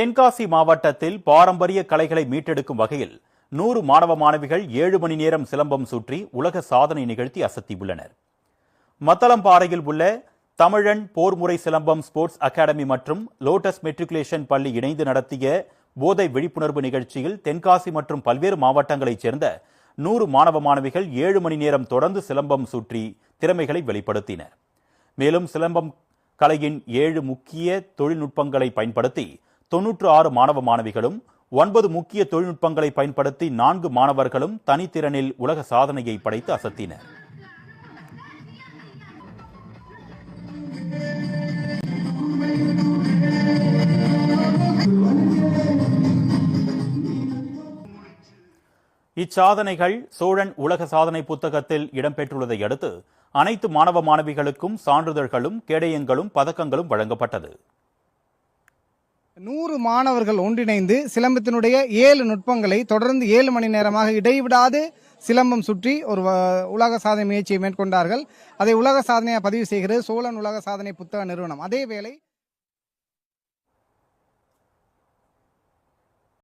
தென்காசி மாவட்டத்தில் பாரம்பரிய கலைகளை மீட்டெடுக்கும் வகையில் நூறு மாணவ மாணவிகள் ஏழு மணி நேரம் சிலம்பம் சுற்றி உலக சாதனை நிகழ்த்தி அசத்தியுள்ளனர். மத்தளம்பாறையில் உள்ள தமிழன் போர்முறை சிலம்பம் ஸ்போர்ட்ஸ் அகாடமி மற்றும் லோட்டஸ் மெட்ரிகுலேஷன் பள்ளி இணைந்து நடத்திய போதை விழிப்புணர்வு நிகழ்ச்சியில் தென்காசி மற்றும் பல்வேறு மாவட்டங்களைச் சேர்ந்த நூறு மாணவ மாணவிகள் ஏழு மணி நேரம் தொடர்ந்து சிலம்பம் சுற்றி திறமைகளை வெளிப்படுத்தினர். மேலும் சிலம்பம் கலையின் ஏழு முக்கிய தொழில்நுட்பங்களை பயன்படுத்தி தொன்னூற்று ஆறு மாணவ மாணவிகளும் ஒன்பது முக்கிய தொழில்நுட்பங்களை பயன்படுத்தி நான்கு மாணவர்களும் தனித்திறனில் உலக சாதனையை படைத்து அசத்தினர். இச்சாதனைகள் சோழன் உலக சாதனை புத்தகத்தில் இடம்பெற்றுள்ளதை அடுத்து அனைத்து மாணவ மாணவிகளுக்கும் சான்றிதழ்களும் கேடயங்களும் பதக்கங்களும் வழங்கப்பட்டது. நூறு மாணவர்கள் ஒன்றிணைந்து சிலம்பத்தினுடைய ஏழு நுட்பங்களை தொடர்ந்து ஏழு மணி நேரமாக இடைவிடாது சிலம்பம் சுற்றி ஒரு வ- உலக சாதனை முயற்சியை மேற்கொண்டார்கள். அதை உலக சாதனையாக பதிவு செய்கிறது சோழன் உலக சாதனை புத்தக நிறுவனம். அதே வேளை